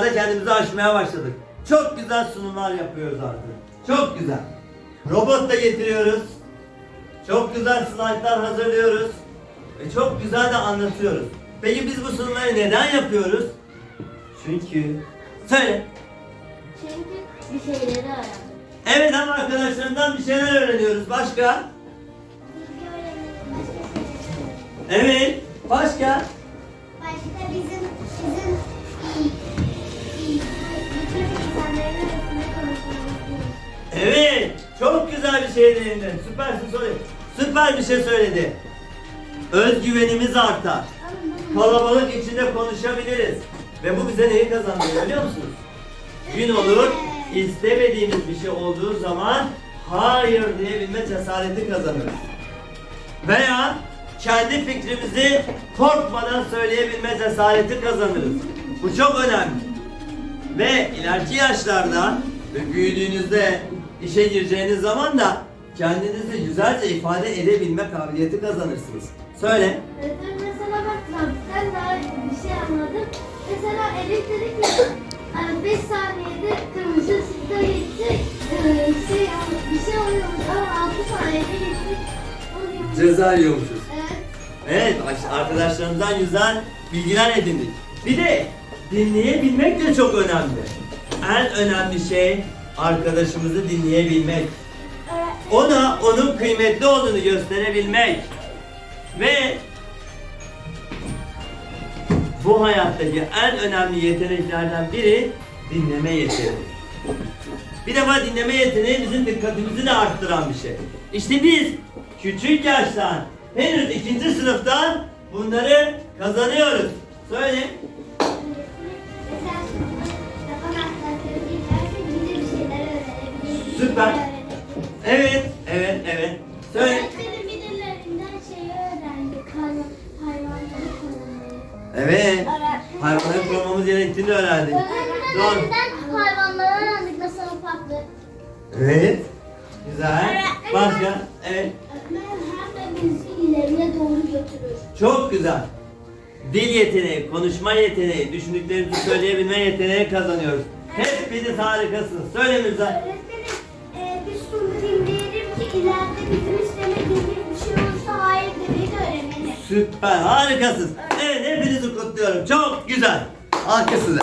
da kendimizi aşmaya başladık. Çok güzel sunumlar yapıyoruz artık. Çok güzel. Robot da getiriyoruz. Çok güzel slaytlar hazırlıyoruz. Ve çok güzel de anlatıyoruz. Peki biz bu sunumları neden yapıyoruz? Çünkü... Söyle. Çünkü bir şeyleri öğrendim. Evet ama arkadaşlarından bir şeyler öğreniyoruz. Başka? Evet. Başka Evet. Çok güzel bir şey değindin. Süpersin söyle. Süper bir şey söyledi. Özgüvenimiz artar. Kalabalık içinde konuşabiliriz. Ve bu bize neyi kazandırıyor biliyor musunuz? Gün olur, istemediğimiz bir şey olduğu zaman hayır diyebilme cesareti kazanırız. Veya kendi fikrimizi korkmadan söyleyebilme cesareti kazanırız. Bu çok önemli. Ve ileriki yaşlarda ve büyüdüğünüzde işe gireceğiniz zaman da kendinizi güzelce ifade edebilme kabiliyeti kazanırsınız. Söyle. Öğretmenim mesela bak trafikten daha bir şey anladım. Mesela elektrik ya 5 saniyede kırmızı ışıkta geçti. e, Şey, bir şey oluyormuş ama 6 saniyede geçti. Ceza yiyormuşuz. Evet. Evet arkadaşlarımızdan güzel bilgiler edindik. Bir de dinleyebilmek de çok önemli. En önemli şey arkadaşımızı dinleyebilmek. Ona onun kıymetli olduğunu gösterebilmek. Ve bu hayattaki en önemli yeteneklerden biri dinleme yeteneği. Bir defa dinleme yeteneği bizim dikkatimizi de arttıran bir şey. İşte biz küçük yaştan henüz ikinci sınıftan bunları kazanıyoruz. Söyle. Süper. Evet, evet, evet. Söyle. Öğretmenim birilerinden şeyi öğrendik. Hayvan, hayvanları korumayı. Evet. Hayvanları korumamız gerektiğini öğrendik. Doğru. Öğretmenlerinden hayvanları öğrendik nasıl farklı. Evet. Güzel. Başka? Evet. Öğretmenim hem de bizi ileriye doğru götürür. Çok güzel. Dil yeteneği, konuşma yeteneği, düşündüklerimizi söyleyebilme yeteneği kazanıyoruz. Hepiniz harikasınız. Söyle Mirza. Öğretmenim Süper, harikasınız. Evet, hepinizi kutluyorum. Çok güzel. Alkış size.